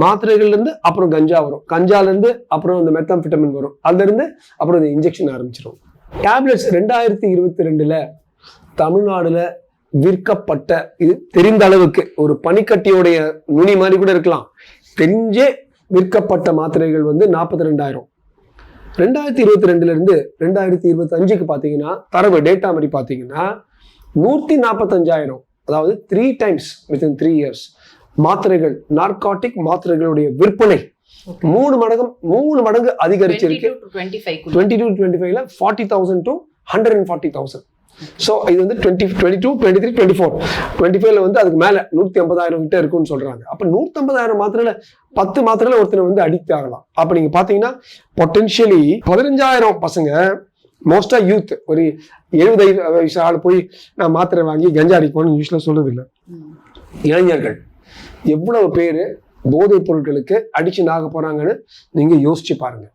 மாத்திரைகள்லேருந்து அப்புறம் கஞ்சா வரும். கஞ்சாலேருந்து அப்புறம் இந்த மெத்தாம்பிட்டமின் வரும். அதுலேருந்து அப்புறம் இந்த இன்ஜெக்ஷன் ஆரம்பிச்சிடும் டேப்லெட்ஸ் ரெண்டாயிரத்தி இருபத்தி ரெண்டில் தமிழ்நாடுல விற்கப்பட்ட இது தெரிந்த அளவுக்கு ஒரு பனிக்கட்டியோடைய நுனி மாதிரி கூட இருக்கலாம். தெரிஞ்சே விற்கப்பட்ட மாத்திரைகள் வந்து நாற்பத்தி ரெண்டாயிரம். ரெண்டாயிரத்தி இருபத்தி ரெண்டுலேருந்து ரெண்டாயிரத்தி இருபத்தி அஞ்சுக்கு பார்த்தீங்கன்னா தரவு டேட்டா மாதிரி பார்த்தீங்கன்னா நூற்றி நாற்பத்தஞ்சாயிரம் அதாவது three times within three years மாத்திரைகள் நார்காட்டிக் மாத்திரைகளுடைய விற்பனை. மூணு மடங்கு மூணு மடங்கு அதிகரிச்சிருக்கு. டுவெண்ட்டி டூ டுவெண்ட்டி ஃபைவ்ல forty thousand to hundred and forty thousand so இது வந்து twenty twenty two twenty three twenty four twenty ஃபைவ்ல வந்து அதுக்கு மேலே நூற்றி ஐம்பதாயிரம் கிட்ட இருக்கும்னு சொல்றாங்க. அப்போ நூற்றம்பதாயிரம் மாத்திரையில பத்து மாத்திரையில ஒருத்தர் வந்து அடிக்ட் ஆகலாம். அப்போ நீங்க பார்த்தீங்கன்னா பொட்டென்ஷியலி பதினஞ்சாயிரம் பசங்க மோஸ்டா யூத் ஒரு எழுபது வயசு ஆள் போய் நான் மாத்திரை வாங்கி கஞ்சா அடிப்போம்னு யூஸ்வலாக சொல்றது இல்லை இளைஞர்கள். எவ்வளவு பேர் போதைப் பொருட்களுக்கு அடிச்சு நாக போறாங்கன்னு நீங்க யோசிச்சு பாருங்கள்